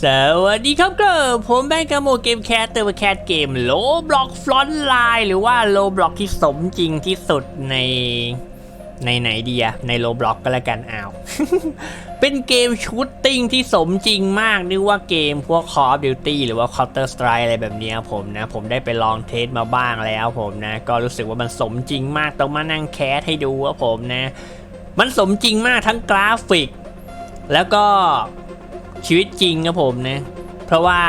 สวัสดีครับก็ผมแบงค์กาโมเกมแคสเตอร์แคสเกมโลบล็อกฟลอนไลน์หรือว่าโลบล็อกที่สมจริงที่สุดในในไหนเดียในโลบล็อกก็แล้วกันอ้าว เป็นเกมชูตติ้งที่สมจริงมากนึกว่าเกมพวก Call of Duty หรือว่า Counter Strike อะไรแบบเนี้ยผมนะ ผมได้ไปลองเทสมาบ้างแล้วผมนะ ก็รู้สึกว่ามันสมจริงมากต้องมานั่งแคสให้ดูว่าผมนะ มันสมจริงมากทั้งกราฟิก แล้วก็ ชีวิตจริงครับผมนะเพราะว่า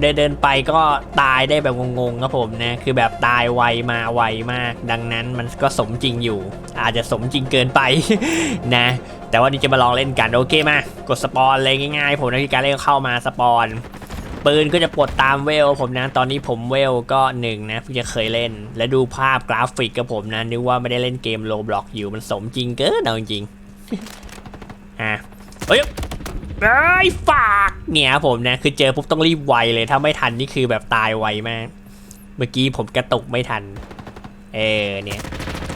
เดินเดินไปก็ตายได้แบบงงๆครับผมนะคือแบบตายไวมาไวมาก ดังนั้นมันก็สมจริงอยู่ อาจจะสมจริงเกินไปนะ แต่ว่านี่จะมาลองเล่นกันโอเคมากดสปอนเลยง่ายๆ ผมนะที่การเล่นเข้ามาสปอนปืนก็จะปลดตามเวลผมนะ ตอนนี้ผมเวลก็หนึ่งนะเพิ่งจะเคยเล่น และดูภาพกราฟิกกับผมนะ นึกว่าไม่ได้เล่นเกมโลบล็อกอยู่มันสมจริงเกินเอาจริงอะเฮ้ย ไอ้ยฝากเนี่ยผมนะคือเจอปุ๊บต้องรีบไวเลยถ้าไม่ทันนี่คือแบบตายไวมาก เมื่อกี้ผมกระตุกไม่ทัน เออเนี่ย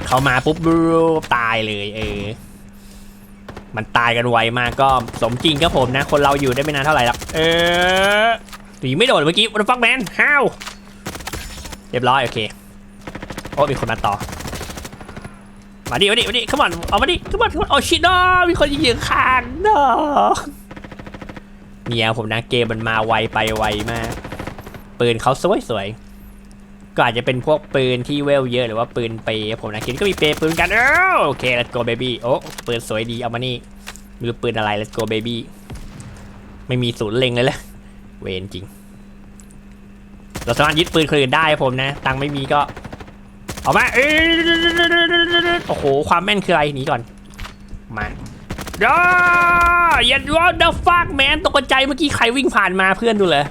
เขามาปุ๊บรูตายเลย เออ มันตายกันไวมากก็สมจริงครับผมนะ คนเราอยู่ได้ไม่นานเท่าไหร่หรอกเออตีไม่โดนเมื่อกี้วันฟักแมนฮาวเรียบร้อยโอเคโอ้มีคนมาต่อมาดิมาดิมาดิขมันเอามาดิขมันขมันโอ้ชิดอมีคนยิงข้างเนาะ เนี่ยผมนะเกมมันมาไวไปไวมาก ปืนเขาสวยสวยๆก็อาจจะเป็นพวกปืนที่เวลเยอะหรือว่าปืนเปย์ผมนะคิดก็มีเปย์ปืนกันเออโอเค let's go baby โอ้ปืนสวยดีเอามานี่ม่รู้ปืนอะไร let's go baby ไม่มีศูนย์เล็งเลยแหละเวนจริง เราสามารถยึดปืนคนอื่นได้ผมนะ ตังไม่มีก็เอามาโอ้โหความแม่นคืออะไรหนีก่อนมา ด้าอย่าว่า the fuck man ตกใจเมื่อกี้ใครวิ่งผ่านมาเพื่อนดูเลย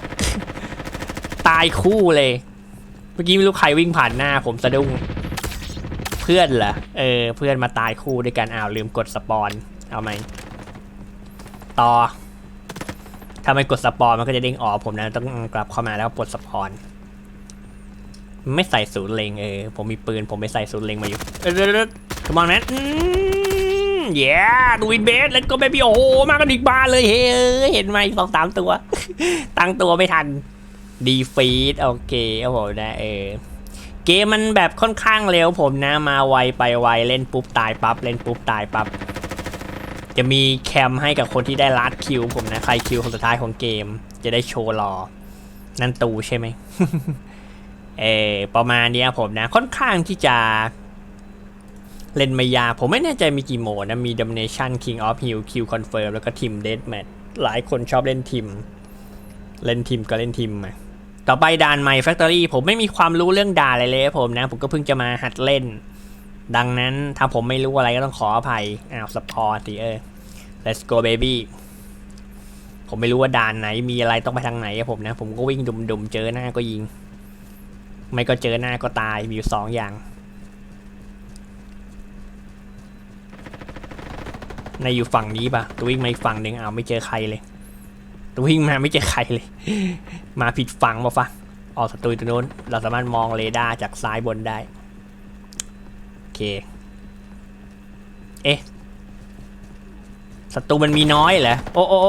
ตายคู่เลย เมื่อกี้ไม่รู้ใครวิ่งผ่านหน้าผมสะดุ้ง เพื่อนเหรอ เออ เพื่อนมาตายคู่ด้วยกันอ้าวลืมกดสปอน เอาไหม ต่อ ถ้าไม่กดสปอนมันก็จะเด้งออกผมนะต้องกลับเข้ามาแล้วกดสปอนไม่ใส่ศูนย์เลงเออผมมีปืนผมไม่ใส่ศูนย์เลงมาอยู่เออขมอนแมน เย้ดูวินเบสแล้วก็เบบี้โอ้โหมากันอีกบ้านเลยเฮ้ยเห็นไหมสองสามตัว ตั้งตัวไม่ทัน ดีฟีดโอเคครับผมนะเออเกมมันแบบค่อนข้างเร็วผมนะมาไวไปไวเล่นปุ๊บตายปั๊บเล่นปุ๊บตายปั๊บจะมีแคมให้กับคนที่ได้ลัดคิวผมนะใครคิวคนสุดท้ายของเกม จะได้โชว์รอ นั่นตูใช่ไหมเออประมาณนี้ผมนะค่อนข้างที่จะ เล่นไม่ยา ผมไม่แน่ใจมีกี่โหมดนะ มี Domination King of Hill Q Confirm แล้วก็ Team Deathmatch หลายคนชอบเล่นทีม เล่นทีมก็เล่นทีมมาต่อไปด่าน My Factory ผมไม่มีความรู้เรื่องด่านอะไรเลยครับผมนะ ผมก็เพิ่งจะมาหัดเล่น ดังนั้นถ้าผมไม่รู้อะไรก็ต้องขออภัย อ้าวสปอร์ตสิเออ let's go baby ผมไม่รู้ว่าด่านไหนมีอะไรต้องไปทางไหนครับผมนะ ผมก็วิ่งดุมๆเจอหน้าก็ยิง ไม่ก็เจอหน้าก็ตายมีอยู่สองอย่าง ในอยู่ฝั่งนี้ปะตัววิ่งมาอีกฝั่งหนึ่งอ้าวไม่เจอใครเลยตัววิ่งมาไม่เจอใครเลย มาผิดฝั่งมาฟะออกศัตรูตัวโน้น เราสามารถมองเรดาร์จากซ้ายบนได้ โอเค เอ๊ะศัตรูมันมีน้อยเหรอ โอ้โอ้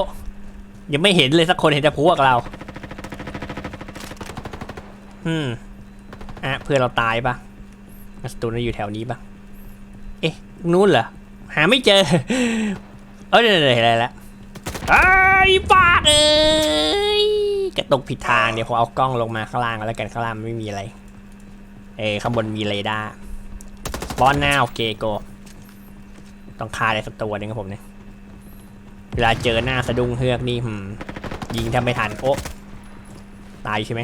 ยังไม่เห็นเลยสักคนเห็นแต่พวกเรา อืม อะ เพื่อเราตายปะศัตรูน่าอยู่แถวนี้ปะเอ๊ะ นู้นเหรอ หาไม่เจอ เออเดี๋ยวเห็นอะไรล้วไอ้ยปากเอ้ยกระตกผิดทางเดี๋ยวผมเอากล้องลงมาข้างล่างแล้วกันข้างล่างไม่มีอะไร เอ้ยข้างบนมีเรดาร์สปอนหน้าโอเคโก ต้องฆ่าอะไรสักตัวหนึงครับผมเนี่ยเวลาเจอหน้าสะดุ้งเฮือกนี่หืมยิงแทบไม่ทันโอ้ตายใช่ไหม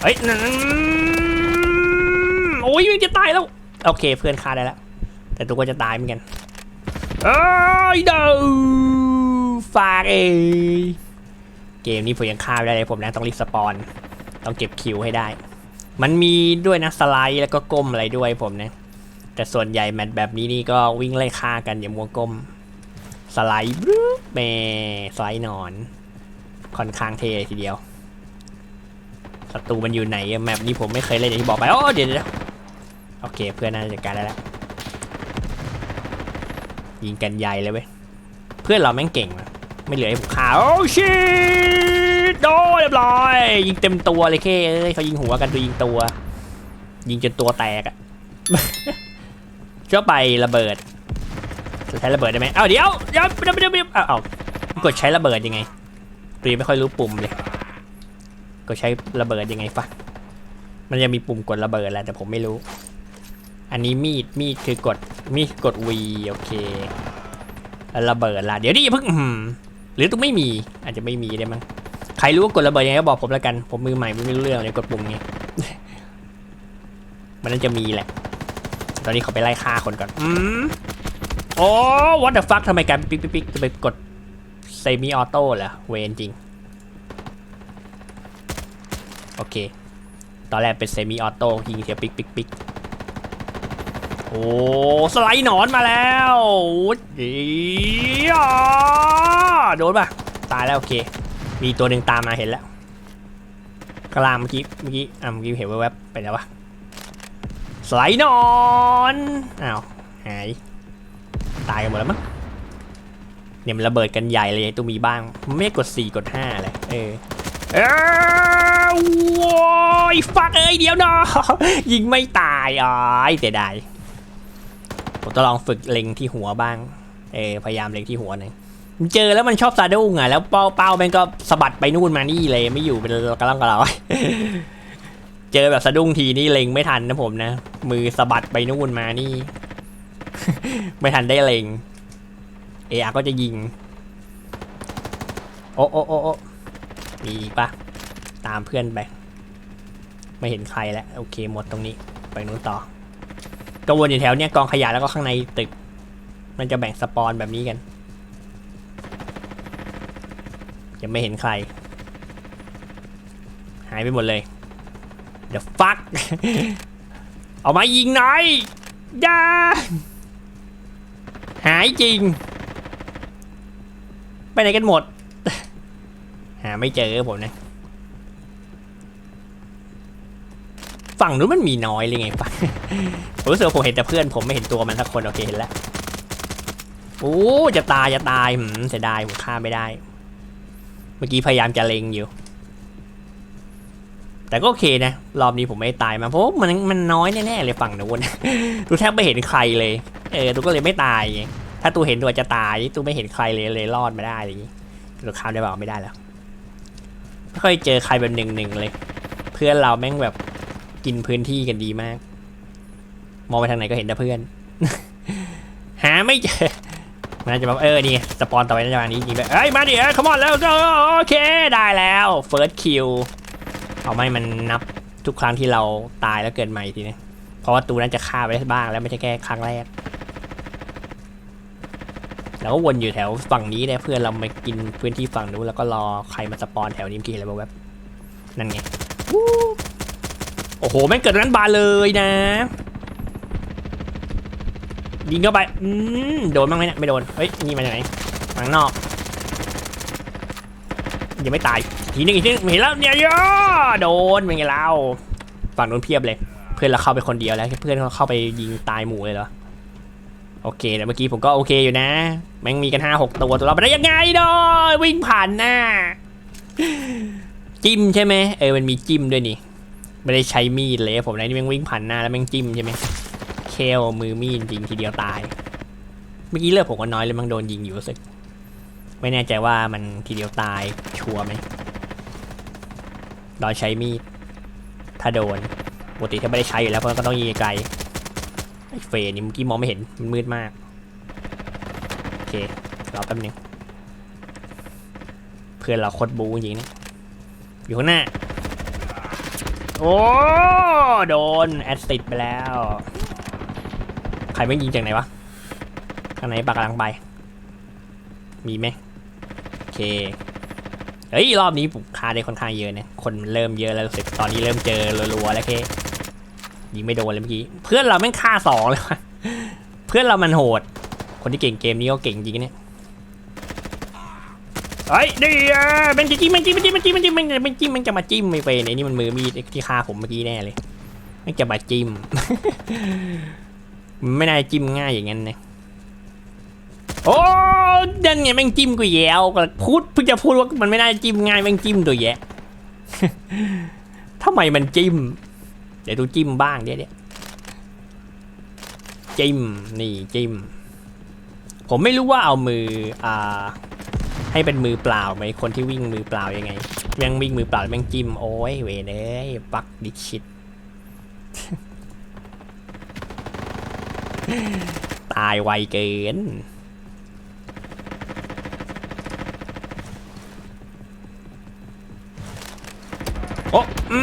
เฮ้ยนั่นโอ้ยมันจะตายแล้ว โอเคเพื่อนฆ่าได้แล้ว แต่ตัวก็จะตายเหมือนกันเอ้ยเดาฝากเอยเกมนี้ผมยังฆ่าไม่ได้เลยผมนะต้องรีบสปอน ต้องเก็บคิวให้ได้ มันมีด้วยนะสไลด์แล้วก็ก้มอะไรด้วยผมนะ แต่ส่วนใหญ่แมตช์แบบนี้นี่ก็วิ่งไล่ฆ่ากันอย่ามัวก้ม สไลด์บลู๊เมสไลด์หนอน ค่อนข้างเท่เลยทีเดียวศัตรูมันอยู่ไหนอะแมปนี้ผมไม่เคยเล่นอย่างที่บอกไปโอ้เดี๋ยวเดี๋ยวโอเค เพื่อนน่าจะจัดการได้แล้ว ยิงกันใหญ่เลยเว้ย เพื่อนเราแม่งเก่งนะไม่เหลือให้ผมฆ่าโอ้ชิตโดนเรียบร้อย ยิงเต็มตัวเลยเคเอ้ยเขายิงหัวกันดูยิงตัว ยิงจนตัวแตกอะช่วไประเบิดจะใช้ระเบิดได้ไหมเอ้าเดี๋ยวเดี๋ยวเดี๋ยวเดี๋ยวเดี๋ยวเอ้าเอากดใช้ระเบิดยังไงตัวยังไม่ค่อยรู้ปุ่มเลยกดใช้ระเบิดยังไงฟะมันจะมีปุ่มกดระเบิดแหละแต่ผมไม่รู้ อันนี้มีดมีดคือกดมีดกด V โอเคระเบิดละเดี๋ยวดิอย่าเพิ่งหรือต้องไม่มีอาจจะไม่มีได้มั้งใครรู้ว่ากดระเบิดยังไงก็บอกผมแล้วกัน ผมมือใหม่ไม่รู้เรื่องเลยกดปุ่มไงมันน่าจะมีแหละ ตอนนี้เขาไปไล่ฆ่าคนก่อนอืมโอ้ what the fuck ทำไมการปิ๊กปิ๊กปิ๊กจะไปกดเซมิออโต้เหรอเวนจริง โอเค ตอนแรกเป็นเซมิออโต้ยิงเทียปิ๊กปิ๊กปิ๊ก อ้ สไลด์หนอนมาแล้วอีอะโดนป่ะ ตายแล้วโอเค มีตัวหนึ่งตามมาเห็นแล้วกลางเมื่อกี้ เมื่อกี้ อะ เมื่อกี้เห็นแวบๆไปแล้ววะสไลด์หนอน อ้าว หาย ตายกันหมดแล้วมั้ง เนี่ยมันระเบิดกันใหญ่เลยตัวมีบ้าง ไม่กด 4 กด 5 เลย เออเอ้าวโว้ยฟักเอ้ย เดี๋ยวนะยิงไม่ตายอ๋อยเสียดาย ผมต้องลองฝึกเล็งที่หัวบ้าง เออพยายามเล็งที่หัวหน่อยเจอแล้วมันชอบซาดุ้งอะแล้วเป้าเป้าแม่งก็สะบัดไปนู่นมานี่เลยไม่อยู่เป็นกระล่องกระเราเจอแบบสะดุ้งทีนี่เล็งไม่ทันนะผมนะ มือสะบัดไปนู่นมานี่ ไม่ทันได้เล็งเออาก็จะยิง โอ้โอ้โอ้มีปะตามเพื่อนไป ไม่เห็นใครแล้ว โอเคหมดตรงนี้ ไปนู้นต่อ ก็วนอยู่แถวเนี้ยกองขยะแล้วก็ข้างในตึก มันจะแบ่งสปอนแบบนี้กันยังไม่เห็นใคร หายไปหมดเลย The fuck เอามายิงหน่อยอย่าหายจริง ไปไหนกันหมด หาไม่เจอผมนะ ฝั่งนู้นมันมีน้อยเลยไงฝั่ง ผมรู้สึกว่าผมเห็นแต่เพื่อนผมไม่เห็นตัวมันสักคนโอเคเห็นแล้วโอ้จะตายจะตายหืมเสียดายผมฆ่าไม่ได้ เมื่อกี้พยายามจะเล็งอยู่ แต่ก็โอเคนะ รอบนี้ผมไม่ตายมาเพราะมันมันน้อยแน่ๆเลยฝั่งนู้นตูแทบไม่เห็นใครเลย เออตูก็เลยไม่ตายไงถ้าตูเห็นตูอาจะตายตูไม่เห็นใครเลยเลยรอดมาได้อะไรอย่างงี้ตูข้ามได้เปล่าไม่ได้แล้วไม่ค่อยเจอใครแบบหนึ่งหนึ่งเลย เพื่อนเราแม่งแบบกินพื้นที่กันดีมาก มองไปทางไหนก็เห็นแต่เพื่อน หาไม่เจอมันน่าจะแบบเออนี่สปอนต่อไปน่าจะมานี้จริงแบบเอ้ยมาดิเอ้ยขมอนแล้วก็โอเคได้แล้วเฟิร์สคิวเอาไม่มันนับทุกครั้งที่เราตายแล้วเกิดใหม่ทีนี้เพราะว่าตูนั้นจะฆ่าไปได้บ้างแล้วไม่ใช่แค่ครั้งแรกแล้วก็วนอยู่แถวฝั่งนี้เนี่ยเพื่อนเรามากินพื้นที่ฝั่งนู้นแล้วก็รอใครมาสปอนแถวนี้เมื่อกี้อะไรแบบนั่นไงโอ้โหแม่งเกิดนั้นบาเลยนะ ยิงเข้าไป อืมโดนบ้างไหมเนี่ยไม่โดน เฮ้ยนี่มาจากไหนมาข้างนอก ยังไม่ตาย ทีนึงอีกทีนึงเห็นแล้วเนี่ยย่อโดนเป็นไงเล่าฝั่งนู้นเพียบเลย เพื่อนเราเข้าไปคนเดียวแล้ว เพื่อนเขาเข้าไปยิงตายหมู่เลยเหรอ โอเคแต่เมื่อกี้ผมก็โอเคอยู่นะ แม่งมีกันห้าหกตัวตัวเราไปได้ยังไงดอยวิ่งผ่านหน้า จิ้มใช่ไหมเออมันมีจิ้มด้วยนี่ ไม่ได้ใช้มีดเลยผมนะนี่แม่งวิ่งผ่านหน้าแล้วแม่งจิ้มใช่ไหม เคลมือมีดยิงทีเดียวตาย เมื่อกี้เลือดผมก็น้อยเลยมันโดนยิงอยู่รู้สึก ไม่แน่ใจว่ามันทีเดียวตายชัวร์ไหมตอนใช้มีด ถ้าโดนปกติถ้าไม่ได้ใช้อยู่แล้วเพราะก็ต้องยิงไกลไอ้เฟรนี่เมื่อกี้มองไม่เห็นมันมืดมาก โอเครอแป๊บนึงเพื่อนเราโคตรบูจริงนะอยู่ข้างหน้า โอ้ โดน แอดซิดไปแล้ว ใครไม่ยิงจากไหนวะข้างในปากกำลังไป มีไหมโอเคเฮ้ยรอบนี้ผมฆ่าได้ค่อนข้างเยอะเนะคนมันเริ่มเยอะแล้วรู้สึกตอนนี้เริ่มเจอรัวๆแล้วเคยิงไม่โดนเลยเมื่อกี้เพื่อนเราแม่งฆ่าสองเลยวะเพื่อนเรามันโหด คนที่เก่งเกมนี้ก็เก่งจริงเนี่ยเฮ้ยดีอะมันจะจิ้มมันจิ้มมันจิ้มมันจิ้มมันจิ้มมันจะมันจิ้มมันจะมาจิ้มไม่เป็นไอ้นี่มันมือมีดที่ฆ่าผมเมื่อกี้แน่เลยมันจะมาจิ้ม ไม่น่าจิ้มง่ายอย่างนั้นนะโอ้ดันไงแม่งจิ้มกูแย้วก็พูดเพิ่งจะพูดว่ามันไม่น่าจิ้มง่ายแม่งจิ้มตัวแยะทำไมมันจิ้ม เดี๋ยวดูจิ้มบ้างเดี๋ยวเดี๋ยวจิ้มนี่จิ้ม ผมไม่รู้ว่าเอามืออ่าให้เป็นมือเปล่าไหมคนที่วิ่งมือเปล่ายังไงยังวิ่งมือเปล่าแม่งจิ้มโอ้ยเวเอ้ยปักดิชิต ตายไวเกินโอ้อื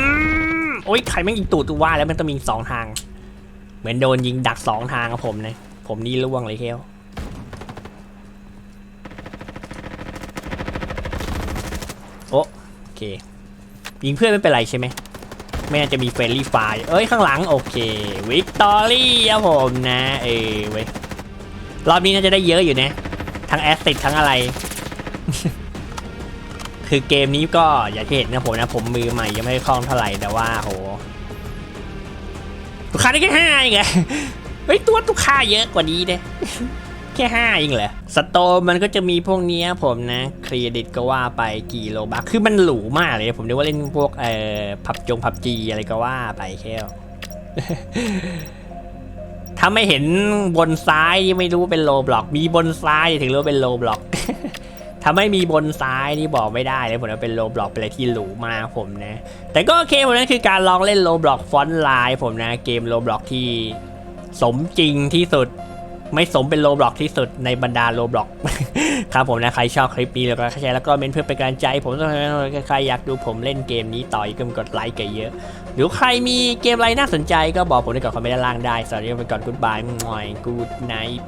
มโอ้ยใครแม่งยิงตูดตัวว่าแล้วมันต้องมีสองทาง เหมือนโดนยิงดักสองทางกับผมนะผมนี่ล่วงเลยเคียวโอ้โอเค ยิงเพื่อนไม่เป็นไรใช่ไหม ไม่น่าจะมีเฟรนลี่ไฟเอ้ยข้างหลังโอเควิกตอรี่ครับผมนะเออเว้ยรอบนี้น่าจะได้เยอะอยู่นะ ทั้งแอสซิดทั้งอะไร คือเกมนี้ก็อย่าเห็นนะผมนะ ผมมือใหม่ยังไม่คล่องเท่าไหร่แต่ว่าโหตุกค่าได้แค่ห้าเองเหรอเฮ้ยตัวตุกค่าเยอะกว่านี้เด้ แค่ห้าเองเหรอสโตร์มันก็จะมีพวกนี้ผมนะเครดิตก็ว่าไปกี่โลบักคือมันหรูมากเลย ผมนึกว่าเล่นพวกเอ่อพับจงพับจีอะไรก็ว่าไปแค่ถ้าไม่เห็นบนซ้ายไม่รู้เป็นโลบล็อก มีบนซ้ายถึงรู้เป็นโลบล็อกถ้าไม่มีบนซ้ายนี่บอกไม่ได้เลยผมว่าเป็นโลบล็อกเป็นอะไรที่หรูมากผมนะ แต่ก็โอเคผมนั่นคือการลองเล่นโลบล็อกฟอนต์ไลน์ผมนะ เกมโลบล็อกที่สมจริงที่สุด ไม่สมเป็นโลบล็อกที่สุดในบรรดาโลบล็อกครับผมนะใครชอบคลิปนี้แล้วก็แชร์แล้วก็เมนเพื่อเป็นกำลังใจ ผมต้องใครอยากดูผมเล่นเกมนี้ต่ออีกก็กดไลค์กันเยอะ หรือใครมีเกมอะไรน่าสนใจก็บอกผมในกล่องคอมเมนต์ด้านล่างได้สวัสดีไปก่อนกูดบายมอยกูดไนท์